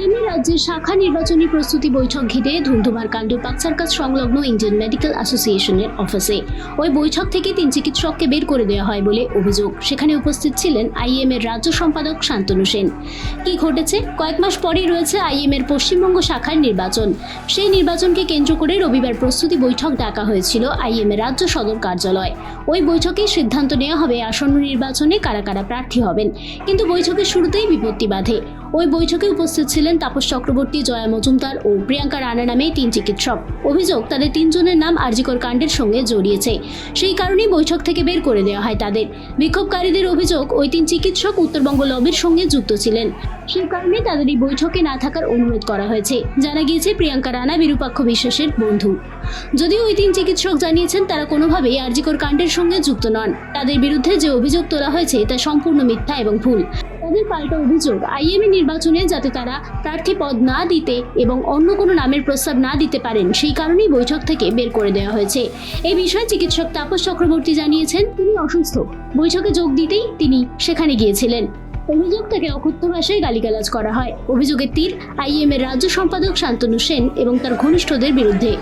রাজ্যের শাখা নির্বাচনী প্রস্তুতি বৈঠক ঘিরে ধুন্ধুমার কাণ্ড পাকসার্কাস সংলগ্ন ইন্ডিয়ান মেডিকেল অ্যাসোসিয়েশনের অফিসে। ওই বৈঠক থেকে তিন চিকিৎসককে বের করে দেওয়া হয় বলে অভিযোগ। সেখানে উপস্থিত ছিলেন আইএম এর রাজ্য সম্পাদক শান্তনু সেন। কি ঘটেছে? কয়েক মাস পরেই রয়েছে আইএম এর পশ্চিমবঙ্গ শাখার নির্বাচন। সেই নির্বাচনকে কেন্দ্র করে রবিবার প্রস্তুতি বৈঠক ডাকা হয়েছিল আইএম এর রাজ্য সদর কার্যালয়। ওই বৈঠকেই সিদ্ধান্ত নেওয়া হবে আসন্ন নির্বাচনে কারা কারা প্রার্থী হবেন। কিন্তু বৈঠকের শুরুতেই বিপত্তি বাধে। ওই বৈঠকে উপস্থিত ছিলেন তাপস চক্রবর্তী, জয়া মজুমদার ও প্রিয়াঙ্কা রানা নামে তিন চিকিৎসক। অভিযোগ, তাদের তিনজনের নাম আরজিকর কাণ্ডের সঙ্গে জড়িয়েছে। সেই কারণেই বৈঠক থেকে বের করে দেওয়া হয় তাদের। বিক্ষোভকারীদের অভিযোগ, ওই তিন চিকিৎসক উত্তরবঙ্গ লবির সঙ্গে যুক্ত ছিলেন। সেই কারণে তাদের এই বৈঠকে না থাকার অনুরোধ করা হয়েছে। জানা গিয়েছে, প্রিয়াঙ্কা রানা বিরূপাক্ষ বিশ্বাসের বন্ধু। যদিও ওই তিন চিকিৎসক জানিয়েছেন, তারা কোনোভাবেই আরজিকর কাণ্ডের সঙ্গে যুক্ত নন। তাদের বিরুদ্ধে যে অভিযোগ তোলা হয়েছে, তা সম্পূর্ণ মিথ্যা এবং ভুল। তাদের পাল্টা অভিযোগ আইএমএ নির্বাচনে যাতে তারা প্রার্থী পদ না দিতে এবং অন্য কোনো নামের প্রস্তাব না দিতে পারেন, সেই কারণেই বৈঠক থেকে বের করে দেওয়া হয়েছে। এই বিষয়ে চিকিৎসক তাপস চক্রবর্তী জানিয়েছেন, তিনি অসুস্থ। বৈঠকে যোগ দিতেই তিনি সেখানে গিয়েছিলেন। অভিযোগ থেকে অকথ্য ভাষায় গালিগালাজ করা হয়। অভিযোগের তীর আইএম এর রাজ্য সম্পাদক শান্তনু সেন এবং তার ঘনিষ্ঠদের বিরুদ্ধে।